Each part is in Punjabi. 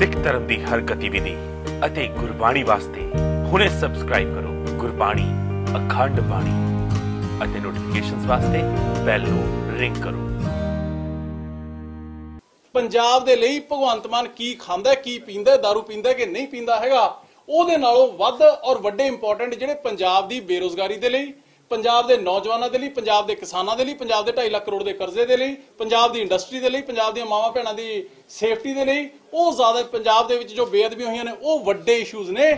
ਸਿੱਖ ਧਰਮ ਦੀ ਹਰ ਗਤੀਵਿਧੀ ਅਤੇ ਗੁਰਬਾਣੀ ਵਾਸਤੇ ਹੁਣੇ ਸਬਸਕ੍ਰਾਈਬ ਕਰੋ ਗੁਰਬਾਣੀ ਅਖੰਡ ਬਾਣੀ ਅਤੇ ਨੋਟੀਫਿਕੇਸ਼ਨਸ ਵਾਸਤੇ ਬੈਲ ਨੂੰ ਰਿੰਗ ਕਰੋ। ਪੰਜਾਬ ਦੇ ਲਈ ਭਗਵੰਤ ਮਾਨ ਕੀ ਖਾਂਦਾ ਕੀ ਪੀਂਦਾ ਹੈ, ਦਾਰੂ ਪੀਂਦਾ ਕਿ ਨਹੀਂ ਪੀਂਦਾ ਹੈਗਾ ਉਹਦੇ ਨਾਲੋਂ ਵੱਧ ਔਰ ਵੱਡੇ ਇੰਪੋਰਟੈਂਟ ਜਿਹੜੇ ਪੰਜਾਬ ਦੀ ਬੇਰੋਜ਼ਗਾਰੀ ਦੇ ਲਈ ਪੰਜਾਬ ਦੇ ਨੌਜਵਾਨਾਂ ਦੇ ਲਈ, ਪੰਜਾਬ ਦੇ ਕਿਸਾਨਾਂ ਦੇ ਲਈ, ਪੰਜਾਬ ਦੇ 2.5 ਲੱਖ ਕਰੋੜ ਦੇ ਕਰਜ਼ੇ ਦੇ ਲਈ, ਪੰਜਾਬ ਦੀ ਇੰਡਸਟਰੀ ਦੇ ਲਈ, ਪੰਜਾਬ ਦੀਆਂ ਮਾਵਾਂ ਭੈਣਾਂ ਦੀ ਸੇਫਟੀ ਦੇ ਲਈ, ਉਹ ਜ਼ਿਆਦਾ ਪੰਜਾਬ ਦੇ ਵਿੱਚ ਜੋ ਬੇਅਦਬੀਆਂ ਹੋਈਆਂ ਨੇ, ਉਹ ਵੱਡੇ ਇਸ਼ੂਜ਼ ਨੇ।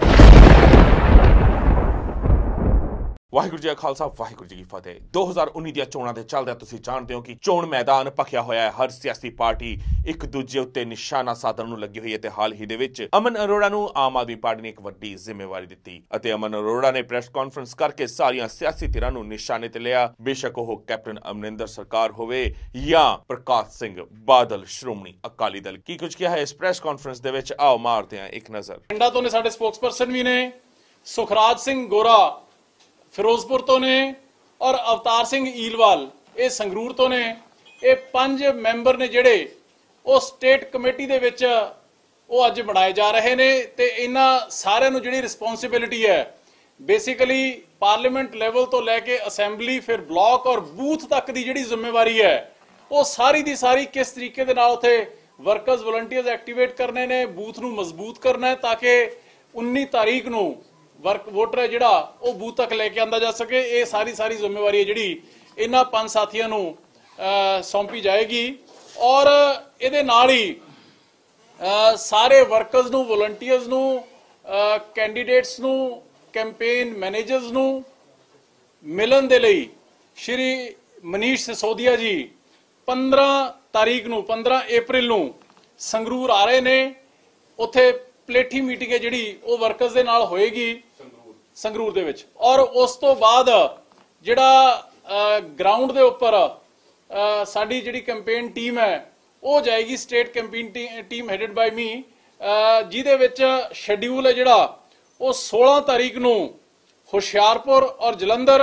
ਵਾਹਿਗੁਰੂ ਜੀ ਕਾ ਖਾਲਸਾ, ਵਾਹਿਗੁਰੂ ਜੀ ਕੀ ਫਤਿਹ। 2019 ਦੀਆਂ ਚੋਣਾਂ ਦੇ ਚੱਲਦਿਆਂ ਤੁਸੀਂ ਜਾਣਦੇ ਹੋ ਕਿ ਚੋਣ ਮੈਦਾਨ ਭਖਿਆ ਹੋਇਆ ਹੈ। ਹਰ ਸਿਆਸੀ ਪਾਰਟੀ ਇੱਕ ਦੂਜੇ ਉੱਤੇ ਨਿਸ਼ਾਨਾ ਸਾਧਨ ਨੂੰ ਲੱਗੀ ਹੋਈ ਹੈ ਤੇ ਹਾਲ ਹੀ ਦੇ ਵਿੱਚ ਅਮਨ ਅਰੋੜਾ ਨੂੰ ਆਮ ਆਦਮੀ ਪਾਰਟੀ ਨੇ ਇੱਕ ਵੱਡੀ ਜ਼ਿੰਮੇਵਾਰੀ ਦਿੱਤੀ। ਅਤੇ ਅਮਨ ਅਰੋੜਾ ਨੇ ਪ੍ਰੈਸ ਕਾਨਫਰੰਸ ਕਰਕੇ ਸਾਰੀਆਂ ਸਿਆਸੀ ਧਿਰਾਂ ਨੂੰ ਨਿਸ਼ਾਨੇ ਤੇ ਲਿਆ। ਬੇਸ਼ੱਕ ਉਹ ਕੈਪਟਨ ਅਮਰਿੰਦਰ ਸਰਕਾਰ ਹੋਵੇ ਜਾਂ ਪ੍ਰਕਾਸ਼ ਸਿੰਘ ਬਾਦਲ, ਸ਼੍ਰੋਮਣੀ ਅਕਾਲੀ ਦਲ। ਕੀ ਕੁਝ ਕਿਹਾ ਹੈ ਇਸ ਪ੍ਰੈਸ ਕਾਨਫਰੰਸ ਦੇ ਵਿੱਚ? ਆਓ ਮਾਰਦੇ ਹਾਂ ਇੱਕ ਨਜ਼ਰ। ਪਿੰਡਾਂ ਤੋਂ ਨੇ ਸਾਡੇ ਸਪੋਕਸਪਰਸਨ ਵੀ ਨੇ। ਸੁਖਰਾਜ ਸਿੰਘ ਗੋਰਾ ਫਿਰੋਜ਼ਪੁਰ ਤੋਂ ਨੇ ਔਰ ਅਵਤਾਰ ਸਿੰਘ ਈਲਵਾਲ, ਇਹ ਸੰਗਰੂਰ ਤੋਂ ਨੇ। ਇਹ ਪੰਜ ਮੈਂਬਰ ਨੇ ਜਿਹੜੇ ਉਹ ਸਟੇਟ ਕਮੇਟੀ ਦੇ ਵਿੱਚ ਉਹ ਅੱਜ ਬਣਾਏ ਜਾ ਰਹੇ ਨੇ ਤੇ ਇਹਨਾਂ ਸਾਰਿਆਂ ਨੂੰ ਜਿਹੜੀ ਰਿਸਪੌਂਸਿਬਿਲਿਟੀ ਹੈ ਬੇਸਿਕਲੀ ਪਾਰਲੀਮੈਂਟ ਲੈਵਲ ਤੋਂ ਲੈ ਕੇ ਅਸੈਂਬਲੀ ਫਿਰ ਬਲਾਕ ਔਰ ਬੂਥ ਤੱਕ ਦੀ ਜਿਹੜੀ ਜ਼ਿੰਮੇਵਾਰੀ ਹੈ, ਉਹ ਸਾਰੀ ਦੀ ਸਾਰੀ ਕਿਸ ਤਰੀਕੇ ਦੇ ਨਾਲ ਉਥੇ ਵਰਕਰਸ ਵਲੰਟੀਅਰਸ ਐਕਟੀਵੇਟ ਕਰਨੇ ਨੇ ਬੂਥ ਨੂੰ ਮਜ਼ਬੂਤ ਕਰਨਾ ਹੈ ਤਾਂ ਕਿ 19 ਤਾਰੀਖ ਨੂੰ ਵਰਕ ਵੋਟਰ ਹੈ ਜਿਹੜਾ, ਉਹ ਬੂਥ ਤੱਕ ਲੈ ਕੇ ਆਂਦਾ ਜਾ ਸਕੇ। ਇਹ ਸਾਰੀ ਸਾਰੀ ਜ਼ਿੰਮੇਵਾਰੀ ਹੈ ਜਿਹੜੀ ਇਹਨਾਂ ਪੰਜ ਸਾਥੀਆਂ ਨੂੰ ਸੌਂਪੀ ਜਾਏਗੀ। ਔਰ ਇਹਦੇ ਨਾਲ ਹੀ ਸਾਰੇ ਵਰਕਰਸ ਨੂੰ ਵਲੰਟੀਅਰਸ ਨੂੰ ਕੈਂਡੀਡੇਟਸ ਨੂੰ ਕੈਂਪੇਨ ਮੈਨੇਜਰਸ ਨੂੰ ਮਿਲਣ ਦੇ ਲਈ ਸ਼੍ਰੀ ਮਨੀਸ਼ ਸਿਸੋਦੀਆ ਜੀ 15 ਤਾਰੀਖ ਨੂੰ 15 April ਨੂੰ ਸੰਗਰੂਰ ਆ ਰਹੇ ਨੇ। ਉੱਥੇ ਪਲੇਠੀ ਮੀਟਿੰਗ ਹੈ ਜਿਹੜੀ, ਉਹ ਵਰਕਰਸ ਦੇ ਨਾਲ ਹੋਏਗੀ। ਸੰਗਰੂਰ ਦੇ ਵਿੱਚ। ਔਰ ਉਸ ਤੋਂ ਬਾਅਦ ਜਿਹੜਾ ਗਰਾਊਂਡ ਦੇ ਉੱਪਰ ਸਾਡੀ ਜਿਹੜੀ ਕੈਂਪੇਨ ਟੀਮ ਹੈ, ਉਹ ਜਾਏਗੀ state campaign team headed by me ਜਿਹਦੇ ਵਿੱਚ ਸ਼ੈਡਿਊਲ ਹੈ ਜਿਹੜਾ, ਉਹ 16 ਤਾਰੀਖ ਨੂੰ ਹੁਸ਼ਿਆਰਪੁਰ ਔਰ ਜਲੰਧਰ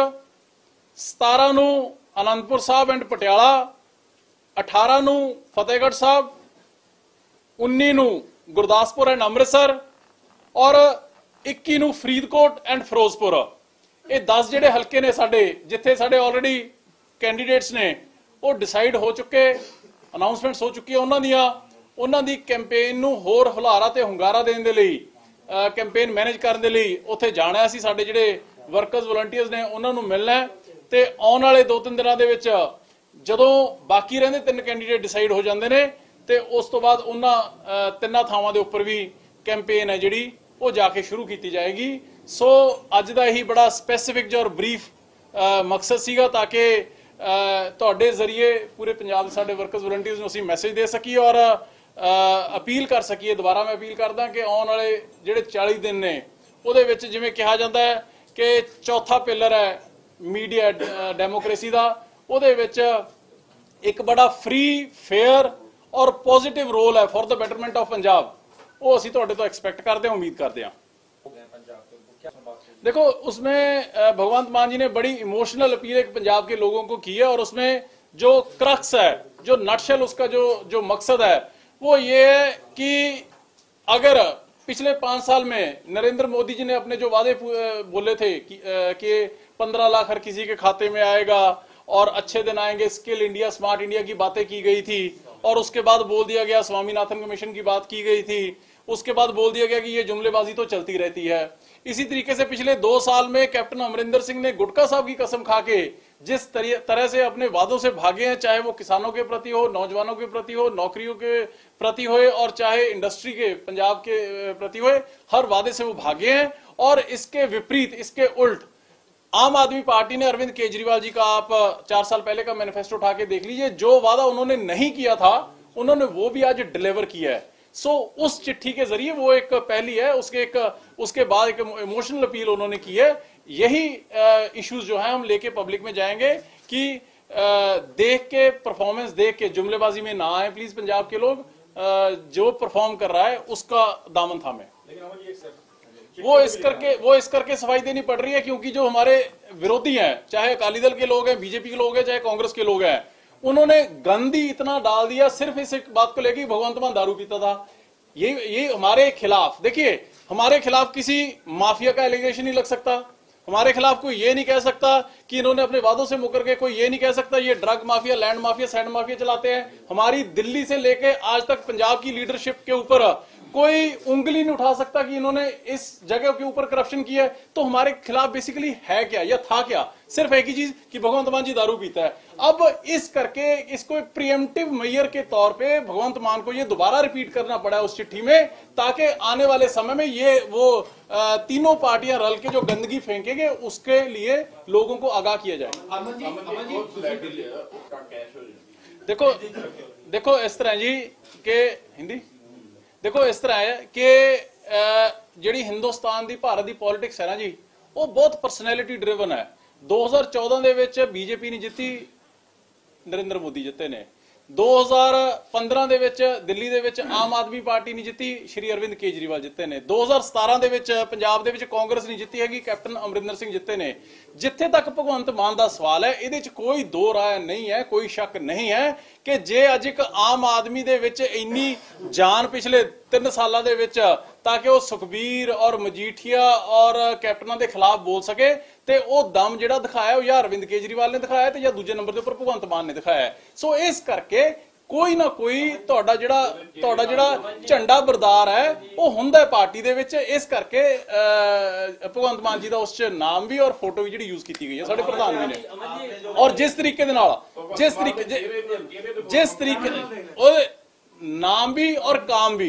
17 ਨੂੰ ਅਨੰਦਪੁਰ ਸਾਹਿਬ ਐਂਡ ਪਟਿਆਲਾ 18 ਨੂੰ ਫਤਿਹਗੜ੍ਹ ਸਾਹਿਬ 19 ਨੂੰ ਗੁਰਦਾਸਪੁਰ ਐਂਡ ਅੰਮ੍ਰਿਤਸਰ, ਔਰ 21 ਨੂੰ ਫਰੀਦਕੋਟ ਐਂਡ ਫਿਰੋਜ਼ਪੁਰ। ਇਹ 10 ਜਿਹੜੇ ਹਲਕੇ ਨੇ ਸਾਡੇ, ਜਿੱਥੇ ਸਾਡੇ ਆਲਰੇਡੀ ਕੈਂਡੀਡੇਟਸ ਨੇ, ਉਹ ਡਿਸਾਈਡ ਹੋ ਚੁੱਕੇ ਅਨਾਉਂਸਮੈਂਟਸ ਹੋ ਚੁੱਕੀ ਉਹਨਾਂ ਦੀਆਂ। ਉਹਨਾਂ ਦੀ ਕੈਂਪੇਨ ਨੂੰ ਹੋਰ ਹੁਲਾਰਾ ਤੇ ਹੁੰਗਾਰਾ ਦੇਣ ਦੇ ਲਈ ਕੈਂਪੇਨ ਮੈਨੇਜ ਕਰਨ ਦੇ ਲਈ ਉੱਥੇ ਜਾਣਾ ਸੀ ਸਾਡੇ ਜਿਹੜੇ ਵਰਕਰਸ ਵਲੰਟੀਅਰਸ ਨੇ, ਉਹਨਾਂ ਨੂੰ ਮਿਲਣਾ ਹੈ। ਤੇ ਆਉਣ ਵਾਲੇ 2-3 ਦਿਨਾਂ ਦੇ ਵਿੱਚ ਜਦੋਂ ਬਾਕੀ ਰਹਿੰਦੇ ਤਿੰਨ ਕੈਂਡੀਡੇਟ ਡਿਸਾਈਡ ਹੋ ਜਾਂਦੇ ਨੇ, ਤੇ ਉਸ ਤੋਂ ਬਾਅਦ ਉਹਨਾਂ ਤਿੰਨਾਂ ਥਾਵਾਂ ਦੇ ਉੱਪਰ ਵੀ ਕੈਂਪੇਨ ਹੈ ਜਿਹੜੀ। ਉਹ ਜਾ ਕੇ ਸ਼ੁਰੂ ਕੀਤੀ ਜਾਏਗੀ। ਸੋ ਅੱਜ ਦਾ ਇਹੀ ਬੜਾ ਸਪੈਸੀਫਿਕ ਜਿਹਾ ਔਰ ਬਰੀਫ ਮਕਸਦ ਸੀਗਾ ਤਾਂ ਕਿ ਤੁਹਾਡੇ ਜ਼ਰੀਏ ਪੂਰੇ ਪੰਜਾਬ ਦੇ ਸਾਡੇ ਵਰਕਰਸ ਵਲੰਟੀਅਰਸ ਨੂੰ ਅਸੀਂ ਮੈਸੇਜ ਦੇ ਸਕੀਏ ਔਰ ਅਪੀਲ ਕਰ ਸਕੀਏ। ਦੁਬਾਰਾ ਮੈਂ ਅਪੀਲ ਕਰਦਾ ਕਿ ਆਉਣ ਵਾਲੇ ਜਿਹੜੇ 40 ਦਿਨ ਨੇ, ਉਹਦੇ ਵਿੱਚ ਜਿਵੇਂ ਕਿਹਾ ਜਾਂਦਾ ਹੈ ਕਿ ਚੌਥਾ ਪਿਲਰ ਹੈ ਮੀਡੀਆ ਡੈਮੋਕ੍ਰੇਸੀ ਦਾ। ਉਹਦੇ ਵਿੱਚ ਇੱਕ ਬੜਾ ਫ੍ਰੀ ਫੇਅਰ ਔਰ ਪੋਜ਼ਿਟਿਵ ਰੋਲ ਹੈ for the betterment of Punjab. ਉਹ ਅਸੀਂ ਤੁਹਾਡੇ करते हैं ਕਰਦੇ ਹਾਂ ਉਮੀਦ देखो उसमें भगवंत मान जी ने बड़ी इमोशनल अपील पंजाब के लोगों को की है और उसमें जो क्रक्स है जो नटशल उसका जो जो मकसद है वो ये है कि अगर पिछले पाँच साल में नरेंद्र मोदी जी ने अपने जो वादे बोले थे कि, कि पंद्रह लाख हर किसी के खाते में आएगा और अच्छे दिन आएँगे स्किल इंडिया स्मार्ट इंडिया की बातें की गई थी और उसके बाद बोल दिया गया, स्वामीनाथन कमीशन की बात की गई थी। उसके बाद बोल दिया गया कि ये जुमलेबाजी तो चलती रहती है। इसी तरीके से पिछले दो साल में कैप्टन अमरिंदर सिंह ने गुटका साहब की कसम खा के जिस तरह से अपने वादों से भागे हैं, चाहे वो किसानों के प्रति हो, नौजवानों के प्रति हो, नौकरियों के प्रति हो और चाहे इंडस्ट्री के, पंजाब के प्रति हो हर वादे से वो भागे हैं। और इसके विपरीत, इसके उल्ट आम आदमी पार्टी ने अरविंद केजरीवाल जी का आप चार साल पहले का मैनिफेस्टो उठा के देख लीजिए, जो वादा उन्होंने नहीं किया था, उन्होंने वो भी आज डिलीवर किया है। सो उस चिट्ठी के ज़रिए वो एक पहली है, उसके एक, उसके बाद एक इमोशनल अपील उन्होंने की है। यही इश्यूज़ जो है, हम लेके पब्लिक में जाएँगे कि देख के परफॉर्मेंस देख के जुमलेबाजी में ना आए प्लीज़ पंजाब के लोग जो परफॉर्म कर रहा है, उसका दामन थामे। वो इस करके, वो इस करके सफ़ाई देनी पड़ रही है क्योंकि जो हमारे विरोधी हैं, चाहे अकाली दल के लोग हैं, बीजेपी के लोग हैं, चाहे कांग्रेस के लोग हैं, उन्होंने गंदी इतना डाल दिया, सिर्फ़ इस बात को लेकर भगवंत मान दारू पीता था। ये ये हमारे खिलाफ, देखिए, हमारे खिलाफ किसी माफिया का एलिगेशन नहीं लग सकता। हमारे खिलाफ कोई ये नहीं कह सकता कि इन्होंने अपने वादों से मुकर के कोई ये नहीं कह सकता, ये drug mafia, land mafia, sand mafia चलाते हैं। हमारी दिल्ली से लेके आज तक पंजाब की लीडरशिप के ऊपर कोई उंगली नहीं उठा सकता कि इन्होंने इस जगह के ऊपर करप्शन किया है तो हमारे खिलाफ बेसिकली है क्या या था क्या? सिर्फ़ एक ही चीज़ कि भगवंत मान जी दारू पीता है। अब इस करके इसको प्रियमटिव मैयर के तौर पे भगवंत मान को ये दोबारा रिपीट करना पड़ा उस चिट्ठी में ताकि आने वाले समय में ये वो तीनों पार्टियाँ रल के जो गंदगी फेंकेंगे उसके लिए लोगों को आगाह किया जाए। देखो देखो इस तरह जी के हिंदी? ਦੇਖੋ ਇਸ ਤਰ੍ਹਾਂ ਹੈ ਕਿ ਜਿਹੜੀ ਹਿੰਦੁਸਤਾਨ ਦੀ, ਭਾਰਤ ਦੀ ਪੋਲਿਟਿਕਸ ਹੈ ਨਾ ਜੀ, ਉਹ ਬਹੁਤ ਪਰਸਨੈਲਿਟੀ ਡਰਿਵਨ ਹੈ। 2014 ਦੇ ਵਿੱਚ ਬੀਜੇਪੀ ਨਹੀਂ ਜਿੱਤੀ, ਨਰਿੰਦਰ ਮੋਦੀ ਜਿੱਤੇ ਨੇ। 2015 ਦੇ ਵਿੱਚ ਦਿੱਲੀ ਦੇ ਵਿੱਚ ਆਮ ਆਦਮੀ ਪਾਰਟੀ ਨਹੀਂ ਜਿੱਤੀ, ਸ਼੍ਰੀ ਅਰਵਿੰਦ ਕੇਜਰੀਵਾਲ ਜਿੱਤੇ ਨੇ। 2017 ਦੇ ਵਿੱਚ ਪੰਜਾਬ ਦੇ ਵਿੱਚ ਕਾਂਗਰਸ ਨਹੀਂ ਜਿੱਤੀ ਹੈਗੀ, ਕੈਪਟਨ ਅਮਰਿੰਦਰ ਸਿੰਘ ਜਿੱਤੇ ਨੇ। ਜਿੱਥੇ ਤੱਕ ਭਗਵੰਤ ਮਾਨ ਦਾ ਸਵਾਲ ਹੈ, ਇਹਦੇ 'ਚ ਕੋਈ ਦੋ ਰਾਏ ਨਹੀਂ ਹੈ, ਕੋਈ ਸ਼ੱਕ ਨਹੀਂ ਹੈ ਕਿ ਜੇ ਅੱਜ ਇੱਕ ਆਮ ਆਦਮੀ ਦੇ ਵਿੱਚ ਇੰਨੀ ਜਾਨ ਪਿਛਲੇ 3 ਸਾਲਾਂ ਦੇ ਵਿੱਚ ਤਾਂ ਕਿ ਉਹ ਸੁਖਬੀਰ ਔਰ ਮਜੀਠੀਆ ਔਰ ਕੈਪਟਨਾਂ ਦੇ ਖਿਲਾਫ ਬੋਲ ਸਕੇ ਤੇ ਉਹ ਦਮ ਜਿਹੜਾ ਦਿਖਾਇਆ ਉਹ ਜਾਂ ਅਰਵਿੰਦ ਕੇਜਰੀਵਾਲ ਨੇ ਦਿਖਾਇਆ ਤੇ ਜਾਂ ਦੂਜੇ ਨੰਬਰ ਦੇ ਉੱਪਰ ਭਗਵੰਤ ਮਾਨ ਨੇ ਦਿਖਾਇਆ ਹੈ। ਸੋ ਇਸ ਕਰਕੇ ਕੋਈ ਨਾ ਕੋਈ ਤੁਹਾਡਾ ਜਿਹੜਾ ਤੁਹਾਡਾ ਜਿਹੜਾ ਝੰਡਾ ਬਰਦਾਰ ਹੈ ਉਹ ਹੁੰਦਾ ਹੈ ਪਾਰਟੀ ਦੇ ਵਿੱਚ ਇਸ ਕਰਕੇ ਅਹ, ਭਗਵੰਤ ਮਾਨ ਜੀ ਦਾ ਉਸ 'ਚ ਨਾਮ ਵੀ ਔਰ ਫੋਟੋ ਵੀ ਜਿਹੜੀ ਯੂਜ਼ ਕੀਤੀ ਗਈ ਹੈ ਸਾਡੇ ਪ੍ਰਧਾਨ ਜੀ ਨੇ ਔਰ ਜਿਸ ਤਰੀਕੇ ਦੇ ਨਾਲ ਜਿਸ ਤਰੀਕੇ ਜਿ- ਜਿਸ ਤਰੀਕੇ ਉਹਦੇ नाम भी और काम भी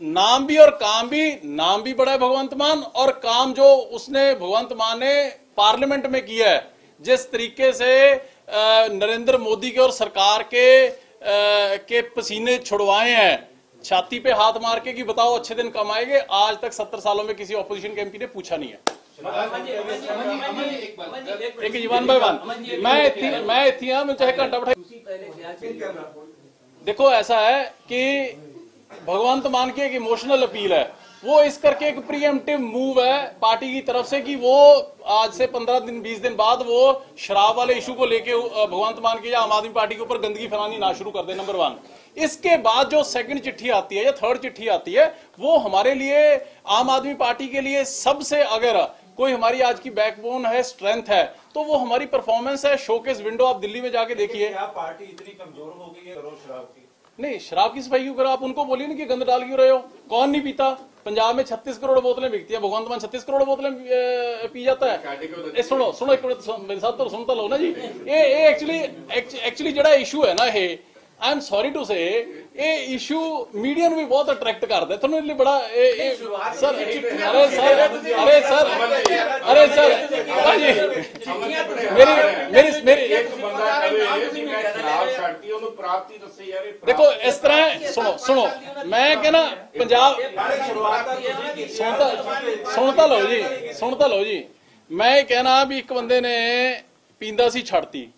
नाम भी और काम भी नाम भी बड़ा है भगवंत मान और काम जो उसने भगवंत मान ने पार्लियामेंट में किया है जिस तरीके से नरेंद्र मोदी के और सरकार के अ, के पसीने छुड़वाए हैं। छाती पे हाथ मार के कि बताओ अच्छे दिन कब आएँगे? आज तक सत्तर सालों में किसी ऑपोजिशन के एमपी ने पूछा नहीं है। एक जीवन भाई वन मैं इतनी मैं इतनी हाँ चाहे घंटा बैठा देखो ऐसा है कि भगवंत मान की एक इमोशनल अपील है। वो इस करके एक प्रीएम्प्टिव मूव है पार्टी की तरफ़ से कि वो आज से 15 दिन 20 दिन बाद वो शराब वाले इशू को लेके भगवंत मान की या आम आदमी पार्टी के ऊपर गंदगी फैलानी ना शुरू कर दे नंबर वन इसके बाद जो सेकंड चिट्ठी आती है, या थर्ड चिट्ठी आती है, वो हमारे लिए, आम आदमी पार्टी के लिए सबसे अगर कोई हमारी आज की बैकबोन है स्ट्रेंथ है तो वो हमारी परफॉर्मेंस है शोकेस विंडो आप दिल्ली में जाके देखिए। पार्टी इतनी कमज़ोर हो गई है? शराब की। नहीं शराब की सफ़ाई क्यों करो? आप उनको बोलिए ना कि गंद डाल क्यों रहे हो? कौन नहीं पीता? पंजाब में 36 करोड़ बोतलें बिकती है भगवंत मान 36 करोड़ बोतलें पी जाता है। ए, सुनो सुनो एक मिनट मेरे साथ तो सुनता लो ना जी। ये एक्चुअली एक्चुअली जड़ा इशू है ना ये I am sorry to say ਇਹ ਇਸ਼ੂ ਮੀਡੀਆ ਨੂੰ ਵੀ ਬਹੁਤ ਅਟਰੈਕਟ ਕਰਦਾ ਤੁਹਾਨੂੰ ਇਹ ਬੜਾ ਇਹ ਸਰ ਅਰੇ ਸਰ ਅਰੇ ਸਰ ਅਰੇ ਸਰ ਭਾਜੀ ਮੇਰੀ ਮੇਰੀ ਮੇਰੀ ਦੇਖੋ ਇਸ ਤਰ੍ਹਾਂ ਸੁਣੋ ਸੁਣੋ ਮੈਂ ਕਹਿੰਦਾ ਪੰਜਾਬ ਸੁਣਤਾ ਸੁਣਤਾ ਲਓ ਜੀ ਸੁਣ ਤਾਂ ਲਓ ਜੀ। ਮੈਂ ਇਹ ਕਹਿਣਾ ਵੀ ਇੱਕ ਬੰਦੇ ਨੇ ਪੀਂਦਾ ਸੀ ਛੱਡਤੀ।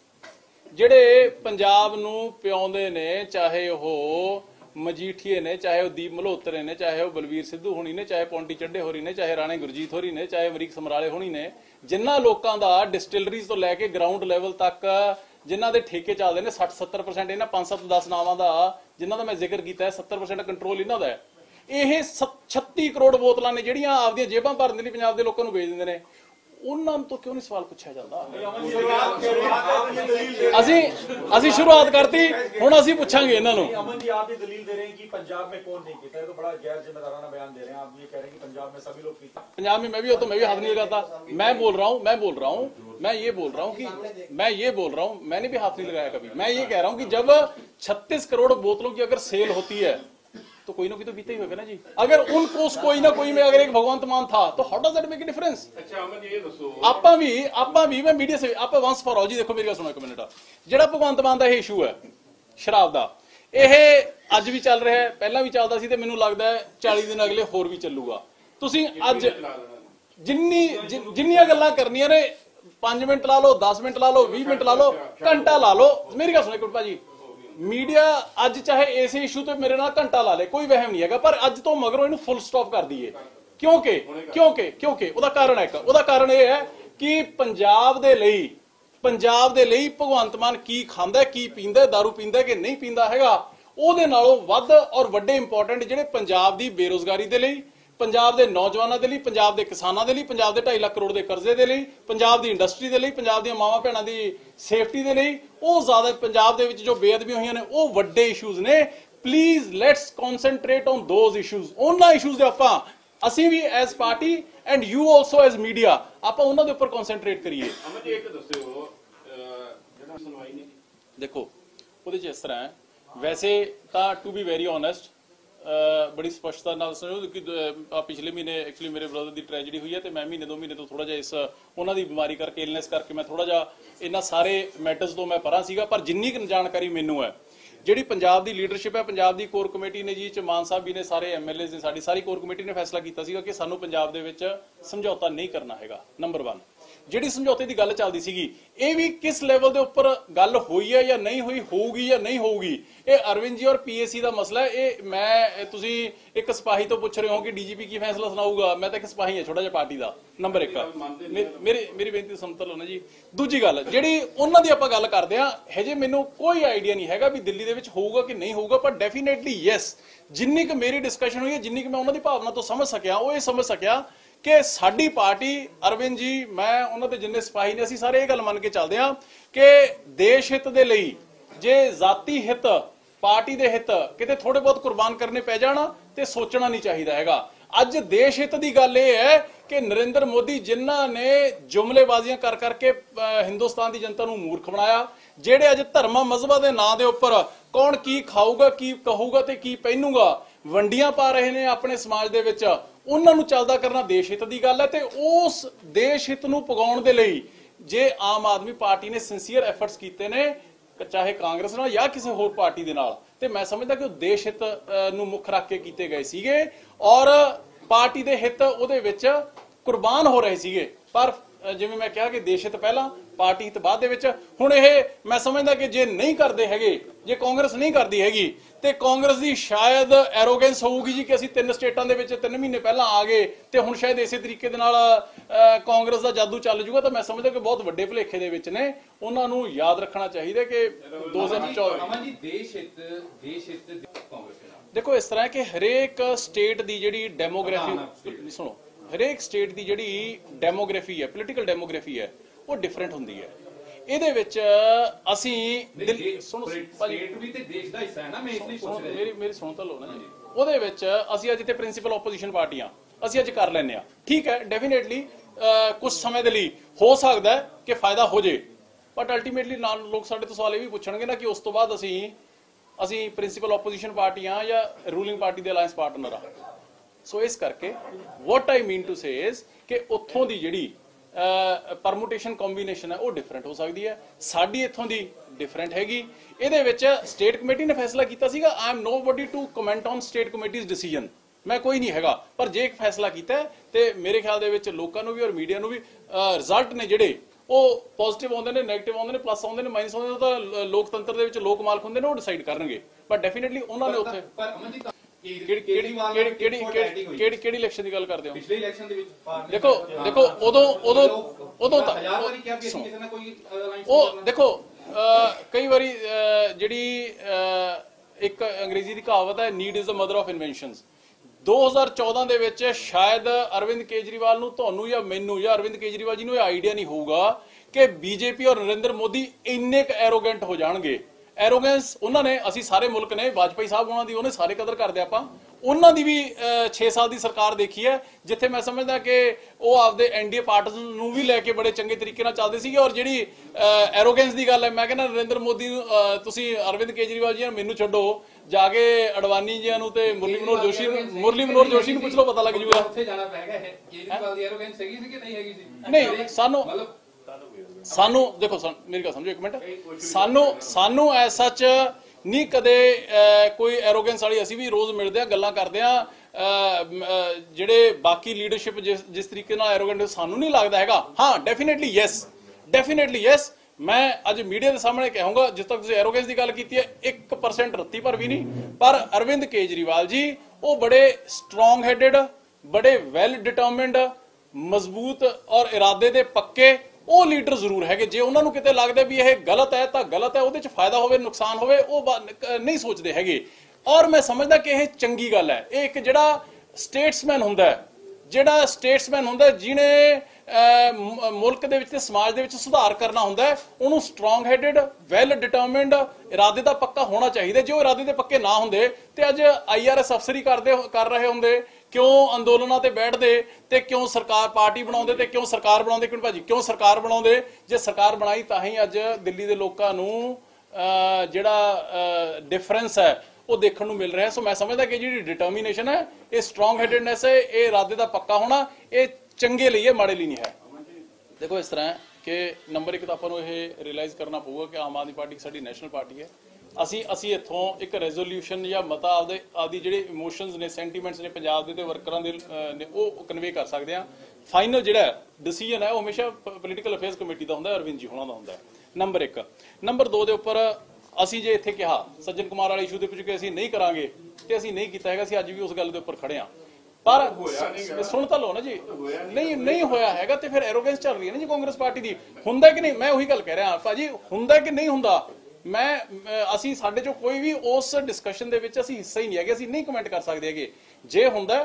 ਜਿਹੜੇ ਪੰਜਾਬ ਨੂੰ ਪਿਆਉਂਦੇ ਨੇ, ਚਾਹੇ ਉਹ ਮਜੀਠੀਏ ਨੇ, ਚਾਹੇ ਉਹ ਦੀਪ ਮਲਹੋਤਰੇ ਨੇ, ਚਾਹੇ ਉਹ ਬਲਵੀਰ ਸਿੱਧੂ ਹੋਣੀ ਨੇ, ਚਾਹੇ ਪੌਂਟੀ ਚੱਡੇ ਹੋਰੀ ਨੇ, ਚਾਹੇ ਰਾਣੇ ਗੁਰਜੀਤ ਹੋਰੀ ਨੇ, ਚਾਹੇ ਅਮਰੀਕ ਸਮਰਾਲੇ ਹੋਣੀ ਨੇ, ਜਿਨ੍ਹਾਂ ਲੋਕਾਂ ਦਾ ਡਿਸਟਿਲਰੀਜ਼ ਤੋਂ ਲੈ ਕੇ ਗਰਾਊਂਡ ਲੈਵਲ ਤੱਕ, ਜਿਨ੍ਹਾਂ ਦੇ ਠੇਕੇ ਚੱਲਦੇ ਨੇ 60 70% ਇਹਨਾਂ 5 7 10 ਨਾਵਾਂ ਦਾ, ਜਿਨ੍ਹਾਂ ਦਾ ਮੈਂ ਜ਼ਿਕਰ ਕੀਤਾ ਹੈ 70% ਕੰਟਰੋਲ ਇਹਨਾਂ ਦਾ ਹੈ। ਇਹ ਸੱਤ- 36 ਕਰੋੜ ਬੋਤਲਾਂ ਨੇ ਜਿਹੜੀਆਂ ਆਪਦੀਆਂ ਜੇਬਾਂ ਭਰਨ ਦੇ ਲਈ ਪੰਜਾਬ ਦੇ ਲੋਕਾਂ ਨੂੰ ਵੇਚ ਦਿੰਦੇ ਨੇ। ਉਹਨਾਂ ਤੋਂ ਕਿਉਂ ਨਹੀਂ ਸਵਾਲ ਪੁੱਛਿਆ ਜਾਂਦਾ ਅਸੀਂ ਅਸੀਂ ਸ਼ੁਰੂਆਤ ਕਰਤੀ ਹੁਣ ਅਸੀਂ ਪੁੱਛਾਂਗੇ ਇਹਨਾਂ ਨੂੰ अमन जी आप ये दलील दे रहे हैं कि पंजाब में कौन नहीं पीता है तो बड़ा गैर जिम्मेदाराना बयान दे रहे हैं आप ये कह रहे हैं कि पंजाब में सभी लोग पीते हैं पंजाब में मैं भी हो तो मैं भी हाथ नहीं लगाता मैं बोल रहा हूँ मैं बोल रहा हूँ मैं ये बोल रहा हूँ कि मैं ये बोल रहा हूँ मैंने भी हाथ नहीं लगाया कभी मैं ये कह रहा हूँ कि जब 36 करोड़ बोतलों की अगर सेल होती है तो कोई ना कोई तो बीते ही होगा ना जी। अगर उनको उस कोई ना कोई में अगर एक भगवंत मान था तो how does that make difference ਅੱਛਾ ਅਮਨ ਜੀ ਇਹ ਦੱਸੋ ਆਪਾਂ ਵੀ ਆਪਾਂ ਵੀ ਮੈਂ ਮੀਡੀਆ ਸੇ ਆਪਾਂ ਵਾਂਸ ਫॉर ऑल ਜੀ ਦੇਖੋ ਮੇਰੀ ਗੱਲ ਸੁਣੋ ਇੱਕ ਮਿੰਟ ਜਿਹੜਾ ਭਗਵੰਤ मान ਦਾ ਇਹ ਇਸ਼ੂ ਹੈ ਸ਼ਰਾਬ ਦਾ ਇਹ ਅੱਜ ਵੀ ਚੱਲ ਰਿਹਾ ਹੈ ਪਹਿਲਾਂ ਵੀ ਚੱਲਦਾ ਸੀ ਤੇ ਮੈਨੂੰ ਲੱਗਦਾ ਹੈ 40 ਦਿਨ ਅਗਲੇ ਹੋਰ ਵੀ ਚੱਲੂਗਾ ਤੁਸੀਂ ਅੱਜ ਜਿੰਨੀ ਜਿ- ਜਿੰਨੀਆਂ ਗੱਲਾਂ ਕਰਨੀਆਂ ਨੇ 5 ਮਿੰਟ ਲਾ ਲਓ 10 ਮਿੰਟ ਲਾ ਲਓ 20 ਮਿੰਟ ਲਾ ਲਓ ਘੰਟਾ ਲਾ ਲਓ ਮੇਰੀ ਗੱਲ ਸੁਣੋ ਇੱਕ ਮਿੰਟ ਭਾਜੀ ਮੀਡੀਆ ਅੱਜ ਚਾਹੇ ਇਸੇ ਇਸ਼ੂ ਤੇ ਮੇਰੇ ਨਾਲ ਘੰਟਾ ਲਾ ਲੇ ਕੋਈ ਵਹਿਮ ਨਹੀਂ ਹੈਗਾ ਪਰ ਅੱਜ ਤੋਂ ਮਗਰੋਂ ਇਹਨੂੰ ਫੁੱਲ ਸਟਾਪ ਕਰ ਦਈਏ। ਕਿਉਂਕਿ ਕਿਉਂਕਿ ਕਿਉਂਕਿ ਉਹਦਾ ਕਾਰਨ ਹੈ ਇੱਕ। ਉਹਦਾ ਕਾਰਨ ਇਹ ਹੈ ਕਿ ਪੰਜਾਬ ਦੇ ਲਈ ਪੰਜਾਬ ਦੇ ਲਈ ਭਗਵੰਤ ਮਾਨ ਕੀ ਖਾਂਦਾ ਕੀ ਪੀਂਦਾ ਹੈ, ਦਾਰੂ ਪੀਂਦਾ ਕਿ ਨਹੀਂ ਪੀਂਦਾ ਹੈਗਾ ਉਹਦੇ ਨਾਲੋਂ ਵੱਧ ਔਰ ਵੱਡੇ ਇੰਪੋਰਟੈਂਟ ਜਿਹੜੇ ਪੰਜਾਬ ਦੀ ਬੇਰੋਜ਼ਗਾਰੀ ਦੇ ਲਈ ਪੰਜਾਬ ਦੇ ਨੌਜਵਾਨਾਂ ਦੇ ਲਈ ਪੰਜਾਬ ਦੇ ਕਿਸਾਨਾਂ ਦੇ ਲਈ ਪੰਜਾਬ ਦੇ 2.5 ਲੱਖ ਕਰੋੜ ਦੇ ਕਰਜ਼ੇ ਦੇ ਲਈ ਪੰਜਾਬ ਦੀ ਇੰਡਸਟਰੀ ਦੇ ਲਈ ਪੰਜਾਬ ਦੀਆਂ ਮਾਵਾਂ ਭੈਣਾਂ ਦੀ ਸੇਫਟੀ ਦੇ ਲਈ ਉਹ ਜ਼ਿਆਦਾ ਪੰਜਾਬ ਦੇ ਵਿੱਚ ਜੋ ਬੇਅਦਬੀਆਂ ਹੋਈਆਂ ਨੇ ਉਹ ਵੱਡੇ ਇਸ਼ੂਜ਼ ਨੇ। Please let's concentrate on those issues ਉਹਨਾਂ ਇਸ਼ੂਜ਼ ਦੇ ਆਪਾਂ ਅਸੀਂ ਵੀ as party and you also as media ਆਪਾਂ ਉਹਨਾਂ ਦੇ ਉੱਪਰ ਕਨਸੈਂਟਰੇਟ ਕਰੀਏ। ਅਮਨ ਜੀ ਇੱਕ ਦੱਸਿਓ ਅਹ, ਜਿਹੜਾ ਸੁਣਵਾਈ ਨਹੀਂ। ਦੇਖੋ ਉਹਦੇ ਚ ਇਸ ਤਰ੍ਹਾਂ ਹੈ। ਵੈਸੇ ਤਾਂ ਟੂ ਬੀ ਵੈਰੀ ਓਨੈਸਟ ਬੜੀ ਸਪਸ਼ਟਤਾ ਨਾਲ ਸੁਣੋ ਕਿ ਅਹ, ਪਿਛਲੇ ਮਹੀਨੇ ਐਕਚੁਅਲੀ ਮੇਰੇ ਬ੍ਰਦਰ ਦੀ ਟ੍ਰੈਜੇਡੀ ਹੋਈ ਹੈ ਤੇ ਮੈਂ ਮਹੀਨੇ ਦੋ ਮਹੀਨੇ ਤੋਂ ਥੋੜਾ ਜਿਹਾ ਇਸ ਉਹਨਾਂ ਦੀ ਬਿਮਾਰੀ ਕਰਕੇ ਇਲਨੈਸ ਕਰਕੇ ਮੈਂ ਥੋੜਾ ਜਿਹਾ ਇਹਨਾਂ ਸਾਰੇ ਮੈਟਰਸ ਤੋਂ ਮੈਂ ਪਰਾਂ ਸੀਗਾ ਪਰ ਜਿੰਨੀ ਕੁ ਜਾਣਕਾਰੀ ਮੈਨੂੰ ਹੈ ਜਿਹੜੀ ਪੰਜਾਬ ਦੀ ਲੀਡਰਸ਼ਿਪ ਹੈ ਪੰਜਾਬ ਦੀ ਕੋਰ ਕਮੇਟੀ ਨੇ ਜੀ ਚ ਮਾਨ ਸਾਹਿਬ ਜੀ ਨੇ ਸਾਰੇ ਐਮਐਲਏਜ਼ ਨੇ ਸਾਡੀ ਸਾਰੀ ਕੋਰ ਕਮੇਟੀ ਨੇ ਫੈਸਲਾ ਕੀਤਾ ਸੀਗਾ ਕਿ ਸਾਨੂੰ ਪੰਜਾਬ ਦੇ ਵਿੱਚ ਸਮਝੌਤਾ ਨਹੀਂ ਕਰਨਾ ਹੈਗਾ ਨੰਬਰ 1 ਜਿਹੜੀ ਸਮਝੌਤੇ ਦੀ ਗੱਲ ਚੱਲਦੀ ਸੀਗੀ ਇਹ ਵੀ ਕਿਸ ਲੈਵਲ ਦੇ ਉੱਪਰ ਗੱਲ ਹੋਈ ਹੈ ਜਾਂ ਨਹੀਂ ਹੋਈ ਹੋਊਗੀ ਜਾਂ ਨਹੀਂ ਹੋਊਗੀ? ਇਹ ਅਰਵਿੰਦ ਜੀ ਔਰ ਪੀਏਸੀ ਦਾ ਮਸਲਾ ਹੈ। ਇਹ ਮੈਂ ਤੁਸੀਂ ਇੱਕ ਸਿਪਾਹੀ ਤੋਂ ਪੁੱਛ ਰਹੇ ਹੋ ਕਿ ਡੀਜੀਪੀ ਕੀ ਫੈਸਲਾ ਸੁਣਾਊਗਾ? ਮੈਂ ਤਾਂ ਇੱਕ ਸਿਪਾਹੀ ਹਾਂ ਛੋਟਾ ਜਿਹਾ ਪਾਰਟੀ ਦਾ ਨੰਬਰ 1 ਮੇਰੀ ਮੇਰੀ ਬੇਨਤੀ ਸਮਤਲ ਹੋਣਾ ਜੀ। ਦੂਜੀ ਗੱਲ ਜਿਹੜੀ ਉਹਨਾਂ ਦੀ ਆਪਾਂ ਗੱਲ ਕਰਦੇ ਆ ਹਜੇ ਮੈਨੂੰ ਕੋਈ ਆਈਡੀਆ ਨਹੀਂ ਹੈਗਾ ਵੀ ਦਿੱਲੀ ਦੇ ਵਿੱਚ ਹੋਊਗਾ ਕਿ ਨਹੀਂ ਹੋਊਗਾ ਪਰ ਡੈਫੀਨੇਟਲੀ ਯੈਸ ਜਿੰਨੀ ਕੁ ਮੇਰੀ ਡਿਸਕਸ਼ਨ ਹੋਈ ਹੈ ਜਿੰਨੀ ਕੁ ਮੈਂ ਉਹਨਾਂ ਦੀ ਭਾਵਨਾ ਤੋਂ ਸਮਝ ਸਕਿਆ ਉਹ ਇਹ ਸਮਝ ਸਕਿਆ ਕਿ ਸਾਡੀ ਪਾਰਟੀ ਅਰਵਿੰਦ ਜੀ ਮੈਂ ਉਹਨਾਂ ਦੇ ਜਿੰਨੇ ਸਿਪਾਹੀ ਨੇ ਅਸੀਂ ਸਾਰੇ ਇਹ ਗੱਲ ਮੰਨ ਕੇ ਚੱਲਦੇ ਹਾਂ ਕਿ ਦੇਸ਼ ਹਿੱਤ ਦੇ ਲਈ ਜੇ ਜਾਤੀ ਹਿੱਤ ਪਾਰਟੀ ਦੇ ਹਿੱਤ ਕਿਤੇ ਥੋੜੇ ਬਹੁਤ ਕੁਰਬਾਨ ਕਰਨੇ ਪੈ ਜਾਣ ਤੇ ਸੋਚਣਾ ਨਹੀਂ ਚਾਹੀਦਾ ਹੈਗਾ। ਅੱਜ ਦੇਸ਼ ਹਿੱਤ ਦੀ ਗੱਲ ਇਹ ਹੈ ਕਿ ਨਰਿੰਦਰ ਮੋਦੀ ਜਿਨ੍ਹਾਂ ਨੇ ਜੁਮਲੇਬਾਜ਼ੀਆਂ ਕਰ ਕਰਕੇ ਅਹ, ਹਿੰਦੁਸਤਾਨ ਦੀ ਜਨਤਾ ਨੂੰ ਮੂਰਖ ਬਣਾਇਆ ਜਿਹੜੇ ਅੱਜ ਧਰਮਾਂ ਮਜ਼ਹਬਾਂ ਦੇ ਨਾਂ ਦੇ ਉੱਪਰ ਕੌਣ ਕੀ ਖਾਊਗਾ ਕੀ ਕਹੂਗਾ ਤੇ ਕੀ ਪਹਿਨੂਗਾ ਵੰਡੀਆਂ ਪਾ ਰਹੇ ਨੇ ਆਪਣੇ ਸਮਾਜ ਦੇ ਵਿੱਚ। ਉਹਨਾਂ ਨੂੰ ਚੱਲਦਾ ਕਰਨਾ ਦੇਸ਼ ਹਿੱਤ ਦੀ ਗੱਲ ਹੈ ਤੇ ਉਸ ਦੇਸ਼ ਹਿੱਤ ਨੂੰ ਪਗਾਉਣ ਦੇ ਲਈ ਜੇ ਆਮ ਆਦਮੀ ਪਾਰਟੀ ਨੇ ਸਿੰਸੀਅਰ ਐਫਰਟਸ ਕੀਤੇ ਨੇ, ਚਾਹੇ ਕਾਂਗਰਸ ਨਾਲ ਜਾਂ ਕਿਸੇ ਹੋਰ ਪਾਰਟੀ ਦੇ ਨਾਲ, ਤੇ ਮੈਂ ਸਮਝਦਾ ਕਿ ਉਹ ਦੇਸ਼ ਹਿੱਤ ਨੂੰ ਮੁੱਖ ਰੱਖ ਕੇ ਕੀਤੇ ਗਏ ਸੀਗੇ ਔਰ ਪਾਰਟੀ ਦੇ ਹਿੱਤ ਉਹਦੇ ਵਿੱਚ ਕੁਰਬਾਨ ਹੋ ਰਹੇ ਸੀਗੇ। ਪਰ ਜਿਵੇਂ ਮੈਂ ਕਿਹਾ ਕਿ ਦੇਸ਼ ਹਿੱਤ ਪਹਿਲਾਂ, ਪਾਰਟੀ ਹਿੱਤ ਬਾਅਦ ਦੇ ਵਿੱਚ, ਹੁਣ ਇਹ ਮੈਂ ਸਮਝਦਾ ਕਿ ਜੇ ਨਹੀਂ ਕਰਦੇ ਹੈਗੇ, ਜੇ ਕਾਂਗਰਸ ਨਹੀਂ ਕਰਦੀ ਹੈਗੀ ਤੇ ਕਾਂਗਰਸ ਦੀ ਸ਼ਾਇਦ ਐਰੋਗੈਂਸ ਹੋਊਗੀ ਜੀ ਕਿ ਅਸੀਂ ਤਿੰਨ ਸਟੇਟਾਂ ਦੇ ਵਿੱਚ ਤਿੰਨ ਮਹੀਨੇ ਪਹਿਲਾਂ ਆ ਗਏ ਤੇ ਹੁਣ ਸ਼ਾਇਦ ਇਸੇ ਤਰੀਕੇ ਦੇ ਨਾਲ ਕਾਂਗਰਸ ਦਾ ਜਾਦੂ ਚੱਲ ਜੂਗਾ ਤਾਂ ਮੈਂ ਸਮਝਦਾ ਕਿ ਬਹੁਤ ਵੱਡੇ ਭੁਲੇਖੇ ਦੇ ਵਿੱਚ ਨੇ। ਉਹਨਾਂ ਨੂੰ ਯਾਦ ਰੱਖਣਾ ਚਾਹੀਦਾ ਕਿ 2024 ਅਮਨ ਜੀ ਦੇਸ਼ ਹਿੱਤ ਦੇਸ਼ ਹਿੱਤ ਕਾਂਗਰਸ ਦੇ ਨਾਲ। ਦੇਖੋ ਇਸ ਤਰ੍ਹਾਂ ਕਿ ਹਰੇਕ ਸਟੇਟ ਦੀ ਜਿਹੜੀ ਡੈਮੋਗ੍ਰਾਫੀ ਸੁਣੋ ਹਰੇਕ ਸਟੇਟ ਦੀ ਜਿਹੜੀ ਡੈਮੋਗ੍ਰਾਫੀ ਹੈ ਪੋਲੀਟੀਕਲ ਡੈਮੋਗ੍ਰਾਫੀ ਹੈ ਉਹ ਡਿਫਰੈਂਟ ਹੁੰਦੀ ਹੈ। ਇਹਦੇ ਵਿੱਚ ਅਸੀਂ ਦਿੱਲੀ- ਸੁਣੋ ਭਾਜੀ ਸਟੇਟ ਵੀ ਤੇ ਦੇਸ਼ ਦਾ ਹਿੱਸਾ ਹੈ ਨਾ ਮੈਂ ਇਸ ਲਈ ਪੁੱਛ ਸੁਣੋ, ਰਿਹਾ। ਮੇਰੀ ਮੇਰੀ ਸੁਣੋ ਤਾਂ ਲਓ ਨਾ ਜੀ। ਉਹਦੇ ਵਿੱਚ ਅਸੀਂ ਅੱਜ ਇੱਥੇ ਪ੍ਰਿੰਸੀਪਲ ਆਪੋਜੀਸ਼ਨ ਪਾਰਟੀਆਂ ਅਸੀਂ ਅੱਜ ਕਰ ਲੈਨੇ ਆ ਠੀਕ ਹੈ ਡੈਫੀਨੇਟਲੀ ਕੁਝ ਸਮੇਂ ਦੇ ਲਈ ਹੋ ਸਕਦਾ ਹੈ ਕਿ ਫਾਇਦਾ ਹੋ ਜੇ। ਬਟ ਅਲਟੀਮੇਟਲੀ ਨਾਲ ਲੋਕ ਸਾਡੇ ਤੋਂ ਸਵਾਲ ਇਹ ਵੀ ਪੁੱਛਣਗੇ ਨਾ ਕਿ ਉਸ ਤੋਂ ਬਾਅਦ ਅਸੀਂ ਅਸੀਂ ਪ੍ਰਿੰਸੀਪਲ ਆਪੋਜੀਸ਼ਨ ਪਾਰਟੀਆਂ ਜਾਂ ਰੂਲਿੰਗ ਪਾਰਟੀ ਦੇ ਅਲਾਈਅੰਸ ਪਾਰਟਨਰ ਆ ਸੋ ਇਸ ਕਰਕੇ what I mean to say is ਕਿ ਉੱਥੋਂ ਦੀ ਜਿਹੜੀ ਪਰਮੂਟੇਸ਼ਨ ਕੰਬੀਨੇਸ਼ਨ ਹੈ ਉਹ ਡਿਫਰੈਂਟ ਹੋ ਸਕਦੀ ਹੈ। ਸਾਡੀ ਇੱਥੋਂ ਦੀ ਡਿਫਰੈਂਟ ਹੈਗੀ। ਇਹਦੇ ਵਿੱਚ ਸਟੇਟ ਕਮੇਟੀ ਨੇ ਫੈਸਲਾ ਕੀਤਾ ਸੀਗਾ। I am nobody to comment on state committees decision ਮੈਂ ਕੋਈ ਨਹੀਂ ਹੈਗਾ। ਪਰ ਜੇ ਇੱਕ ਫੈਸਲਾ ਕੀਤਾ ਤੇ ਮੇਰੇ ਖਿਆਲ ਦੇ ਵਿੱਚ ਲੋਕਾਂ ਨੂੰ ਵੀ ਔਰ ਮੀਡੀਆ ਨੂੰ ਵੀ ਰਿਜ਼ਲਟ ਨੇ ਜਿਹੜੇ ਉਹ ਪੋਜ਼ਿਟਿਵ ਆਉਂਦੇ ਨੇ 네ਗੇਟਿਵ ਆਉਂਦੇ ਨੇ ਪਲੱਸ ਆਉਂਦੇ ਨੇ ਮਾਈਨਸ ਆਉਂਦੇ ਨੇ ਤਾਂ ਲੋਕਤੰਤਰ ਦੇ ਵਿੱਚ ਲੋਕ ਮਾਲਕ ਹੁੰਦੇ ਨੇ ਉਹ ਡਿਸਾਈਡ ਕਰਨਗੇ। ਪਰ ਡੈਫੀਨਿਟਲੀ ਉਹਨਾਂ ਨੇ ਉੱਥੇ ਕਿਹੜੀ ਕਿਹੜੀ ਕਿਹੜੀ ਕਿਹੜੀ ਕਿਹੜੀ ਇਲੈਕਸ਼ਨ ਦੀ ਗੱਲ ਕਰਦੇ ਹੋ ਪਿਛਲੇ ਇਲੈਕਸ਼ਨ ਦੇ ਵਿੱਚ ਦੇਖੋ ਦੇਖੋ ਉਦੋਂ ਉਦੋਂ ਉਦੋਂ ਤਾਂ ਹਜ਼ਾਰ ਵਾਰੀ ਕਿਹਾ ਵੀ ਅਸੀਂ ਸੁਣੋ। ਕਿਸੇ ਨਾਲ ਕੋਈ alliance ਉਹ ਨਹੀਂ ਕਰਨਾ। ਦੇਖੋ ਅਹ, ਕਈ ਵਾਰੀ ਅਹ, ਜਿਹੜੀ ਅਹ, ਇੱਕ ਅੰਗਰੇਜ਼ੀ ਦੀ ਕਹਾਵਤ ਹੈ need is the mother of inventions 2014 ਦੇ ਵਿੱਚ ਸ਼ਾਇਦ ਅਰਵਿੰਦ ਕੇਜਰੀਵਾਲ ਨੂੰ ਤੁਹਾਨੂੰ ਜਾਂ ਮੈਨੂੰ ਜਾਂ ਅਰਵਿੰਦ ਕੇਜਰੀਵਾਲ ਜੀ ਨੂੰ ਇਹ ਆਈਡੀਆ ਨਹੀਂ ਹੋਊਗਾ ਕਿ ਬੀਜੇਪੀ ਔਰ ਨਰਿੰਦਰ ਮੋਦੀ ਇੰਨੇ ਕ ਐਰੋਗੈਂਟ ਹੋ ਜਾਣਗੇ ਐਰੋਗੈਂਸ ਉਹਨਾਂ ਨੇ ਅਸੀਂ ਸਾਰੇ ਮੁਲਕ ਨੇ ਵਾਜਪਾਈ ਸਾਹਿਬ ਉਹਨਾਂ ਦੀ ਉਹਨੇ ਸਾਰੇ ਕਦਰ ਕਰਦੇ ਆਪਾਂ। ਉਹਨਾਂ ਦੀ ਵੀ 6 ਸਾਲ ਦੀ ਸਰਕਾਰ ਦੇਖੀ ਹੈ ਜਿੱਥੇ ਮੈਂ ਸਮਝਦਾ ਕਿ ਉਹ ਆਪਦੇ ਐਨਡੀਏ ਪਾਰਟਨਰਸ ਨੂੰ ਵੀ ਲੈ ਕੇ ਬੜੇ ਚੰਗੇ ਤਰੀਕੇ ਨਾਲ ਚੱਲਦੇ ਸੀਗੇ ਔਰ ਜਿਹੜੀ ਐਰੋਗੈਂਸ ਦੀ ਗੱਲ ਹੈ ਮੈਂ ਕਹਿੰਦਾ ਨਰਿੰਦਰ ਮੋਦੀ ਨੂੰ ਤੁਸੀਂ ਅਰਵਿੰਦ ਕੇਜਰੀਵਾਲ ਜੀ ਨੂੰ ਮੈਨੂੰ ਛੱਡੋ ਜਾ ਕੇ ਅਡਵਾਨੀ ਜੀ ਨੂੰ ਤੇ ਮੁਰਲੀ ਮਨੋਹਰ ਜੋਸ਼ੀ ਨੂੰ ਮੁਰਲੀ ਮਨੋਹਰ ਜੋਸ਼ੀ ਨੂੰ ਪੁੱਛ ਲਓ ਪਤਾ ਲੱਗ ਜੂਗਾ। ਉੱਥੇ ਜਾਣਾ ਪੈ ਗਿਆ ਹੈ ਕੇਜਰੀਵਾਲ ਦੀ ਐਰੋਗੈਂਸ ਹੈਗੀ ਸੀ ਕਿ ਨਹੀਂ ਹੈਗੀ ਸੀ? ਨਹੀਂ ਸਾਨੂੰ ਮਤਲਬ ਸਾਨੂੰ, ਦੇਖੋ ਮੇਰੀ ਗੱਲ ਸਮਝੋ ਇੱਕ ਮਿੰਟ। ਸਾਨੂੰ ਸਾਨੂੰ ਐ ਸੱਚ ਨਹੀਂ ਕਦੇ ਕੋਈ ਐਰੋਗੈਂਸ ਵਾਲੀ ਅਸੀਂ ਵੀ ਰੋਜ਼ ਮਿਲਦੇ ਆ, ਗੱਲਾਂ ਕਰਦੇ ਆ। ਜਿਹੜੇ ਬਾਕੀ ਲੀਡਰਸ਼ਿਪ ਜਿਸ ਜਿਸ ਤਰੀਕੇ ਨਾਲ ਐਰੋਗੈਂਟ ਸਾਨੂੰ ਨਹੀਂ ਲੱਗਦਾ ਹੈਗਾ। ਹਾਂ ਡੈਫੀਨਿਟਲੀ ਯੈਸ ਡੈਫੀਨਿਟਲੀ ਯੈਸ ਮੈਂ ਅੱਜ ਮੀਡੀਆ ਦੇ ਸਾਹਮਣੇ ਕਹਾਂਗਾ, ਜਿਸ ਤੱਕ ਤੁਸੀਂ ਐਰੋਗੈਂਸ ਦੀ ਗੱਲ ਕੀਤੀ ਹੈ 1% ਰੱਤੀ ਪਰ ਵੀ ਨਹੀਂ। ਪਰ ਅਰਵਿੰਦ ਕੇਜਰੀਵਾਲ ਜੀ, ਉਹ ਬੜੇ ਸਟਰੋਂਗ ਹੈਡਡ ਬੜੇ ਵੈਲ ਡਿਟਰਮਿੰਡ ਮਜ਼ਬੂਤ ਔਰ ਇਰਾਦੇ ਦੇ ਪੱਕੇ ਉਹ ਲੀਡਰ ਜ਼ਰੂਰ ਹੈਗੇ। ਜੇ ਉਹਨਾਂ ਨੂੰ ਕਿਤੇ ਲੱਗਦਾ ਵੀ ਇਹ ਗਲਤ ਹੈ, ਤਾਂ ਗਲਤ ਹੈ, ਉਹਦੇ 'ਚ ਫਾਇਦਾ ਹੋਵੇ, ਨੁਕਸਾਨ ਹੋਵੇ, ਉਹ ਨਹੀਂ ਸੋਚਦੇ ਹੈਗੇ। ਔਰ ਮੈਂ ਸਮਝਦਾ ਕਿ ਇਹ ਚੰਗੀ ਗੱਲ ਹੈ। ਇਹ ਇੱਕ ਜਿਹੜਾ ਸਟੇਟਸਮੈਨ ਹੁੰਦਾ ਜਿਹੜਾ ਸਟੇਟਸਮੈਨ ਹੁੰਦਾ ਜਿਹਨੇ ਮੁਲਕ ਦੇ ਵਿੱਚ ਤੇ ਸਮਾਜ ਦੇ ਵਿੱਚ ਸੁਧਾਰ ਕਰਨਾ ਹੁੰਦਾ ਉਹਨੂੰ ਸਟਰੋਂਗ ਹੈਡਡ ਵੈਲ ਡਿਟਰਮਿਨਡ ਇਰਾਦੇ ਦਾ ਪੱਕਾ ਹੋਣਾ ਚਾਹੀਦਾ ਜੇ ਉਹ ਇਰਾਦੇ ਦੇ ਪੱਕੇ ਨਾ ਹੁੰਦੇ, ਤੇ ਅੱਜ ਆਈਆਰਐਸ ਅਫਸਰੀ ਕਰਦੇ ਕਰ ਰਹੇ ਹੁੰਦੇ ਕਿਉਂ ਅੰਦੋਲਨਾਂ ਤੇ ਬੈਠਦੇ ਤੇ ਕਿਉਂ ਸਰਕਾਰ ਪਾਰਟੀ ਬਣਾਉਂਦੇ ਤੇ ਕਿਉਂ ਸਰਕਾਰ ਬਣਾਉਂਦੇ? ਕਿਉਂ ਭਾਜੀ, ਕਿਉਂ ਸਰਕਾਰ ਬਣਾਉਂਦੇ? ਜੇ ਸਰਕਾਰ ਬਣਾਈ ਤਾਂ ਹੀ ਅੱਜ ਦਿੱਲੀ ਦੇ ਲੋਕਾਂ ਨੂੰ ਜਿਹੜਾ ਡਿਫਰੈਂਸ ਹੈ, ਉਹ ਦੇਖਣ ਨੂੰ ਮਿਲ ਰਿਹਾ। ਸੋ ਮੈਂ ਸਮਝਦਾ ਕਿ ਜਿਹੜੀ ਡਿਟਰਮੀਨੇਸ਼ਨ ਹੈ, ਇਹ ਸਟਰੋਂਗ ਹੈਡਡਨੈਸ ਹੈ, ਇਹ ਇਰਾਦੇ ਦਾ ਪੱਕਾ ਹੋਣਾ, ਇਹ ਚੰਗੇ ਲਈ ਹੈ, ਮਾੜੇ ਲਈ ਨਹੀਂ ਹੈ। ਦੇਖੋ ਇਸ ਤਰ੍ਹਾਂ ਕਿ ਨੰਬਰ 1 ਤਾਂ ਆਪਾਂ ਨੂੰ ਇਹ ਰਿਅਲਾਈਜ਼ ਕਰਨਾ ਪਊਗਾ ਕਿ ਆਮ ਆਦਮੀ ਪਾਰਟੀ ਸਾਡੀ ਨੈਸ਼ਨਲ ਪਾਰਟੀ ਹੈ। ਅਸੀਂ ਅਸੀਂ ਇੱਥੋਂ ਇੱਕ ਰੈਜ਼ੋਲੂਸ਼ਨ ਜਾਂ ਮਤਾ ਆਪਦੇ ਆਦੀ ਜਿਹੜੇ ਇਮੋਸ਼ਨਸ ਨੇ ਸੈਂਟੀਮੈਂਟਸ ਨੇ ਪੰਜਾਬ ਦੇ ਤੇ ਵਰਕਰਾਂ ਦੇ ਨੇ ਉਹ ਕਨਵੇ ਕਰ ਸਕਦੇ ਆ ਫਾਈਨਲ ਜਿਹੜਾ ਡਿਸੀਜਨ ਹੈ ਉਹ ਹਮੇਸ਼ਾ ਪੋਲੀਟੀਕਲ ਅਫੇਅਰਸ ਕਮੇਟੀ ਦਾ ਹੁੰਦਾ ਹੈ ਅਰਵਿੰਦ ਜੀ ਹੋਣਾ ਦਾ ਹੁੰਦਾ ਹੈ। ਨੰਬਰ 1 ਨੰਬਰ 2 ਦੇ ਉੱਪਰ ਅਸੀਂ ਜੇ ਇੱਥੇ ਕਿਹਾ ਸੱਜਣ ਕੁਮਾਰ ਵਾਲੇ ਇਸ਼ੂ ਦੇ ਪੁੱਛ ਕੇ ਅਸੀਂ ਨਹੀਂ ਕਰਾਂਗੇ ਤੇ ਅਸੀਂ ਨਹੀਂ ਕੀਤਾ ਹੈਗਾ ਅਸੀਂ ਅੱਜ ਵੀ ਉਸ ਗੱਲ ਦੇ ਉੱਪਰ ਖੜੇ ਆ ਪਰ ਸੁਣ ਤਾਂ ਲਓ ਨਾ ਜੀ। ਨਹੀਂ ਨਹੀਂ ਹੋਇਆ ਹੈਗਾ ਤੇ ਫਿਰ ਐਰੋਗੈਂਸ ਚੱਲ ਰਹੀ ਹੈ ਨਾ ਜੀ ਕਾਂਗਰਸ ਪਾਰਟੀ ਦੀ। ਹੁੰਦਾ ਕਿ ਨਹੀਂ? ਮੈਂ ਉਹੀ ਗੱਲ ਕਹਿ ਰਿਹਾ ਭਾਜੀ ਹੁੰਦਾ ਕਿ ਨਹੀਂ ਹੁੰਦਾ? ਮੈਂ ਅਹ, ਅਸੀਂ ਸਾਡੇ ਚੋਂ ਕੋਈ ਵੀ ਉਸ ਡਿਸਕਸ਼ਨ ਦੇ ਵਿੱਚ ਅਸੀਂ ਹਿੱਸਾ ਹੀ ਨਹੀਂ ਹੈਗੇ ਅਸੀਂ ਨਹੀਂ ਕਮੈਂਟ ਕਰ ਸਕਦੇ ਹੈਗੇ ਜੇ ਹੁੰਦਾ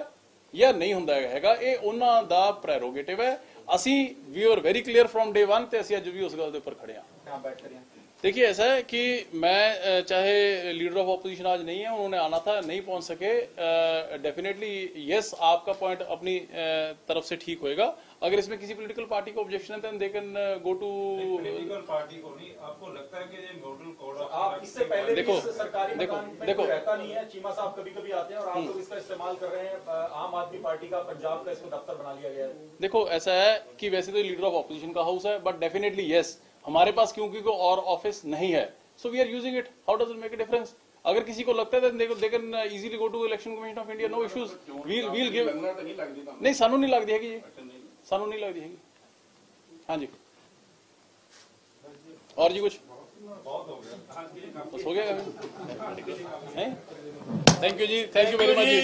ਜਾਂ ਨਹੀਂ ਹੁੰਦਾ ਹੈਗਾ ਇਹ ਉਹਨਾਂ ਦਾ ਪ੍ਰੈਰੋਗੇਟਿਵ ਹੈ ਅਸੀਂ we are very clear firm day 1 ਤੇ ਅਸੀਂ ਅੱਜ ਵੀ ਉਸ ਗੱਲ ਦੇ ਉੱਪਰ ਖੜੇ ਹਾਂ यहाँ बैठ कर यहाँ देखिए ऐसा है कि मैं अ, चाहे लीडर ऑफ ऑपोजिशन आज नहीं है उन्होंने आना था नहीं पहुंच सके डेफिनेटली यस आपका पॉइंट अपनी अ, तरफ से ठीक होएगा अगर इसमें किसी पॉलिटिकल पार्टी को ऑब्जेक्शन है तो दे कैन गो टू लगता है कि ये मॉडल तो कोड आप इससे पहले देखो सरकारी देखो देखो। रहता नहीं है चीमा साहब कभी कभी आते हैं और आप हम्म। लोग इसका इस्तेमाल कर रहे हैं आम आदमी पार्टी का पंजाब का इसको दफ्तर बना लिया गया है। देखो ऐसा है कि वैसे तो लीडर ऑफ़ ऑपोजिशन का हाउस है बट डेफिनेटली यस हमारे पास क्योंकि और ऑफ़िस नहीं है। So we are using it how does it make a difference अगर किसी को लगता है they can easily go to election commission of India no issues will will give नहीं? सानू नहीं लगदी हैगी जी सानू नहीं लगदी है हाँ जी। और जी कुछ? ਹੋ ਗਿਆ ਹੈ? Thank you ji thank you very much ji.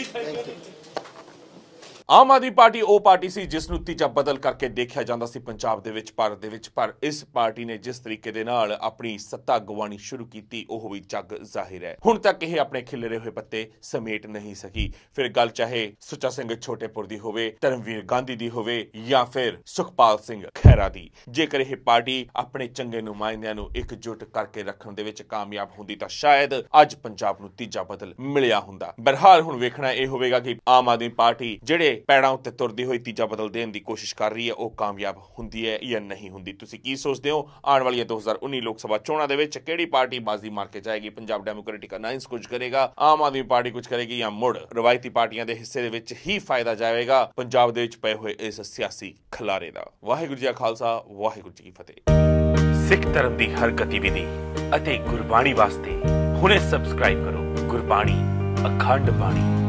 Aam Aadmi party ਉਹ ਪਾਰਟੀ ਸੀ ਜਿਸ ਨੂੰ ਤੀਜਾ ਬਦਲ ਕਰਕੇ ਦੇਖਿਆ ਜਾਂਦਾ ਸੀ ਪੰਜਾਬ ਦੇ ਵਿੱਚ, ਭਾਰਤ ਦੇ ਵਿੱਚ। ਪਰ ਇਸ ਪਾਰਟੀ ਨੇ ਜਿਸ ਤਰੀਕੇ ਦੇ ਨਾਲ ਆਪਣੀ ਸੱਤਾ ਗਵਾਣੀ ਸ਼ੁਰੂ ਕੀਤੀ, ਉਹ ਵੀ ਜੱਗ ਜ਼ਾਹਿਰ ਹੈ। ਹੁਣ ਤੱਕ ਇਹ ਆਪਣੇ ਖਿਲਰੇ ਹੋਏ ਪੱਤੇ ਸਮੇਟ ਨਹੀਂ ਸਕੀ। ਫਿਰ ਗੱਲ ਚਾਹੇ ਸੁੱਚਾ ਸਿੰਘ ਛੋਟੇਪੁਰ ਦੀ ਹੋਵੇ, ਧਰਮਵੀਰ ਗਾਂਧੀ ਦੀ ਹੋਵੇ ਜਾਂ ਫਿਰ ਸੁਖਪਾਲ ਸਿੰਘ ਖਹਿਰਾ ਦੀ। ਜੇਕਰ ਇਹ ਪਾਰਟੀ ਆਪਣੇ ਚੰਗੇ ਨੁਮਾਇੰਦਿਆਂ ਨੂੰ ਇਕਜੁੱਟ ਕਰਕੇ ਰੱਖਣ ਦੇ ਵਿੱਚ ਕਾਮਯਾਬ ਹੁੰਦੀ ਤਾਂ ਸ਼ਾਇਦ ਅੱਜ ਪੰਜਾਬ ਨੂੰ ਤੀਜਾ ਬਦਲ ਮਿਲਿਆ ਹੁੰਦਾ। ਬਰਹਾਲ ਹੁਣ ਵੇਖਣਾ ਇਹ ਹੋਵੇਗਾ ਕਿ ਆਮ ਆਦਮੀ ਪਾਰਟੀ ਜਿਹੜੇ ਪੈੜਾਂ ਉੱਤੇ ਤੁਰਦੀ ਹੋਈ ਤੀਜਾ ਬਦਲ ਦੇਣ ਦੀ ਕੋਸ਼ਿਸ਼ ਕਰ ਰਹੀ ਹੈ, ਉਹ ਕਾਮਯਾਬ ਹੁੰਦੀ ਹੈ ਜਾਂ ਨਹੀਂ ਹੁੰਦੀ? ਤੁਸੀਂ ਕੀ ਸੋਚਦੇ ਹੋ? ਆਉਣ ਵਾਲੀਆਂ 2019 ਲੋਕ ਸਭਾ ਚੋਣਾਂ ਦੇ ਵਿੱਚ ਕਿਹੜੀ ਪਾਰਟੀ ਬਾਜ਼ੀ ਮਾਰ ਕੇ ਜਾਏਗੀ? ਪੰਜਾਬ ਡੈਮੋਕ੍ਰੈਟਿਕ ਅਲਾਈਅੰਸ ਕੁਝ ਕਰੇਗਾ, ਆਮ ਆਦਮੀ ਪਾਰਟੀ ਕੁਝ ਕਰੇਗੀ ਜਾਂ ਮੁੜ ਰਵਾਇਤੀ ਪਾਰਟੀਆਂ ਦੇ ਹਿੱਸੇ ਦੇ ਵਿੱਚ ਹੀ ਫਾਇਦਾ ਜਾਵੇਗਾ? ਪੰਜਾਬ ਦੇ ਵਿੱਚ ਪਏ ਹੋਏ ਇਸ ਸਿਆਸੀ ਖਲਾਰੇ ਦਾ। ਵਾਹਿਗੁਰੂ ਜੀ ਕਾ ਖਾਲਸਾ, ਵਾਹਿਗੁਰੂ ਜੀ ਕੀ ਫਤਿਹ। ਸਿੱਖ ਧਰਮ ਦੀ ਹਰ ਗਤੀਵਿਧੀ ਅਤੇ ਗੁਰਬਾਣੀ ਵਾਸਤੇ ਹੁਣੇ ਸਬਸਕ੍ਰਾਈਬ ਕਰੋ ਗੁਰਬਾਣੀ, ਅਖੰਡ ਬਾਣੀ।